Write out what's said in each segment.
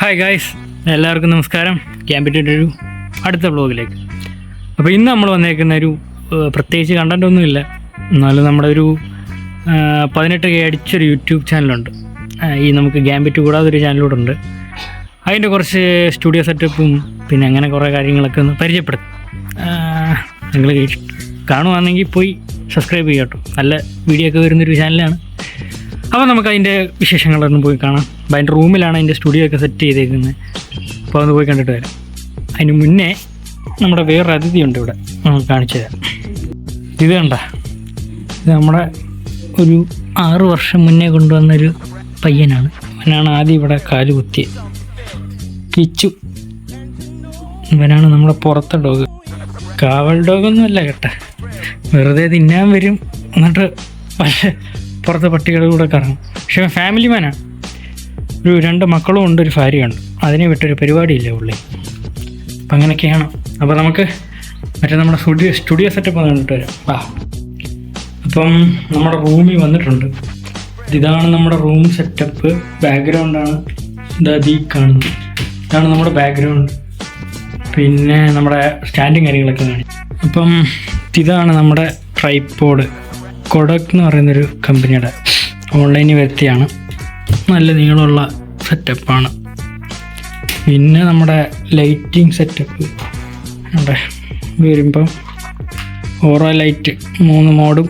Hi guys എല്ലാവർക്കും നമസ്കാരം. ക്യാമ്പിറ്റിന്റെ ഒരു അടുത്ത ബ്ലോഗിലേക്ക് അപ്പോൾ ഇന്ന് നമ്മൾ വന്നേക്കുന്ന ഒരു പ്രത്യേകിച്ച് കണ്ടന്റ് ഒന്നുമില്ല എന്നാലും നമ്മുടെ ഒരു പതിനെട്ട് കെ അടിച്ചൊരു യൂട്യൂബ് ചാനലുണ്ട്. ഈ നമുക്ക് ഗ്യാമ്പിറ്റ് കൂടാതെ ഒരു ചാനലൂടെ ഉണ്ട് അതിന്റെ കുറച്ച് സ്റ്റുഡിയോ സെറ്റപ്പും പിന്നെ അങ്ങനെ കുറേ കാര്യങ്ങളൊക്കെ ഒന്ന് പരിചയപ്പെടുത്തും. നിങ്ങൾ കാണുവാണെങ്കിൽ പോയി സബ്സ്ക്രൈബ് ചെയ്യാം കേട്ടോ നല്ല വീഡിയോ ഒക്കെ വരുന്നൊരു ചാനലാണ് അപ്പോൾ നമുക്ക് അതിന്റെ വിശേഷങ്ങളൊന്നും പോയി കാണാം. അപ്പോൾ അതിന്റെ റൂമിലാണ് അതിന്റെ സ്റ്റുഡിയോ ഒക്കെ സെറ്റ് ചെയ്തേക്കുന്നത്. അപ്പോൾ അതൊന്ന് പോയി കണ്ടിട്ട് വരാം. അതിന് മുന്നേ നമ്മുടെ വേറൊരു അതിഥിയുണ്ട് ഇവിടെ. നമുക്ക് കാണിച്ചു തരാം. ഇത് കണ്ട? ഇത് നമ്മുടെ ഒരു ആറു വർഷം മുന്നേ കൊണ്ടുവന്നൊരു പയ്യനാണ്. അവനാണ് ആദ്യം ഇവിടെ കാൽ കുത്തിയത് കിച്ചു. ഇവനാണ് നമ്മുടെ പുറത്തെ ഡോഗ് കാവൽ ഡോഗൊന്നുമല്ല കേട്ടാ. വെറുതെ തിന്നാൻ വരും. എന്നിട്ട് പക്ഷേ പുറത്തെ പട്ടികളുടെ കൂടെ കറങ്ങും. പക്ഷേ ഫാമിലി മാനാണ് ഒരു രണ്ട് മക്കളും ഉണ്ട് ഒരു ഭാര്യയുണ്ട്. അതിനെ വിട്ടൊരു പരിപാടിയില്ല പുള്ളി അപ്പം അങ്ങനെയൊക്കെയാണ്. അപ്പോൾ നമുക്ക് മറ്റേ നമ്മുടെ സ്റ്റുഡിയോ സ്റ്റുഡിയോ സെറ്റപ്പ് കണ്ടിട്ട് വരാം. വാ. അപ്പം നമ്മുടെ റൂമിൽ വന്നിട്ടുണ്ട്. ഇതാണ് നമ്മുടെ റൂം സെറ്റപ്പ് ബാക്ക്ഗ്രൗണ്ടാണ് ഇതാ ഈ കാണുന്നത്. ഇതാണ് നമ്മുടെ ബാക്ക്ഗ്രൗണ്ട് പിന്നെ നമ്മുടെ സ്റ്റാൻഡിങ് കാര്യങ്ങളൊക്കെ കാണി അപ്പം ഇതാണ് നമ്മുടെ ട്രൈപ്പോഡ് കൊടക് എന്ന് പറയുന്നൊരു കമ്പനിയുടെ ഓൺലൈനിൽ വരുത്തിയാണ് നല്ല നീളമുള്ള സെറ്റപ്പാണ് പിന്നെ നമ്മുടെ ലൈറ്റിംഗ് സെറ്റപ്പ് അവിടെ വരുമ്പം ഓറോ ലൈറ്റ് മൂന്ന് മോഡും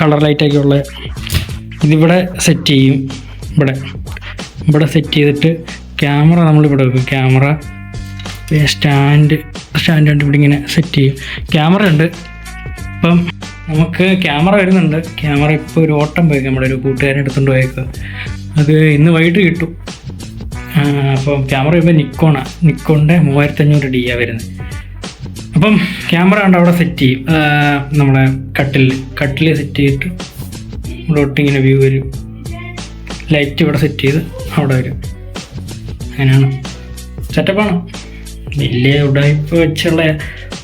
കളർ ലൈറ്റൊക്കെ ഉള്ള ഇതിവിടെ സെറ്റ് ചെയ്യും ഇവിടെ. ഇവിടെ സെറ്റ് ചെയ്തിട്ട് ക്യാമറ നമ്മളിവിടെ വെക്കും. ക്യാമറ സ്റ്റാൻഡ് സ്റ്റാൻഡ് കൊണ്ട് ഇവിടെ ഇങ്ങനെ സെറ്റ് ചെയ്യും. ക്യാമറ ഉണ്ട്. ഇപ്പം നമുക്ക് ക്യാമറ വരുന്നുണ്ട് ക്യാമറ ഇപ്പോൾ ഒരു ഓട്ടം പോയി. നമ്മുടെ ഒരു കൂട്ടുകാരൻ എടുത്തുകൊണ്ട് പോയേക്കുക അത് ഇന്ന് വൈകിട്ട് കിട്ടും. അപ്പം ക്യാമറ ഇപ്പോൾ നിക്കോണാണ് നിക്കോണിന്റെ മൂവായിരത്തഞ്ഞൂറ് ഡി ആ വരുന്നത് അപ്പം ക്യാമറ കണ്ട് അവിടെ സെറ്റ് ചെയ്യും. നമ്മളെ കട്ടിൽ കട്ടിൽ സെറ്റ് ചെയ്തിട്ട് ഇവിടെ ഒട്ടിങ്ങനെ വ്യൂ വരും. ലൈറ്റ് ഇവിടെ സെറ്റ് ചെയ്ത് അവിടെ വരും. അങ്ങനെയാണ്. സെറ്റപ്പാണ് വലിയ ഉടായ്പ വെച്ചുള്ള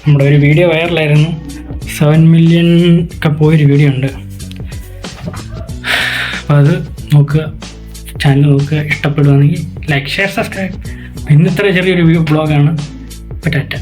നമ്മുടെ ഒരു വീഡിയോ വൈറലായിരുന്നു സെവൻ മില്യൺ ഒക്കെ പോയൊരു വീഡിയോ ഉണ്ട്. അപ്പോൾ അത് നോക്കുക. ചാനൽ നോക്കുക. ഇഷ്ടപ്പെടുകയാണെങ്കിൽ ലൈക്ക് ഷെയർ സബ്സ്ക്രൈബ് ഇന്നിത്ര ചെറിയൊരു ബ്ലോഗാണ് അപ്പോൾ ടാറ്റ.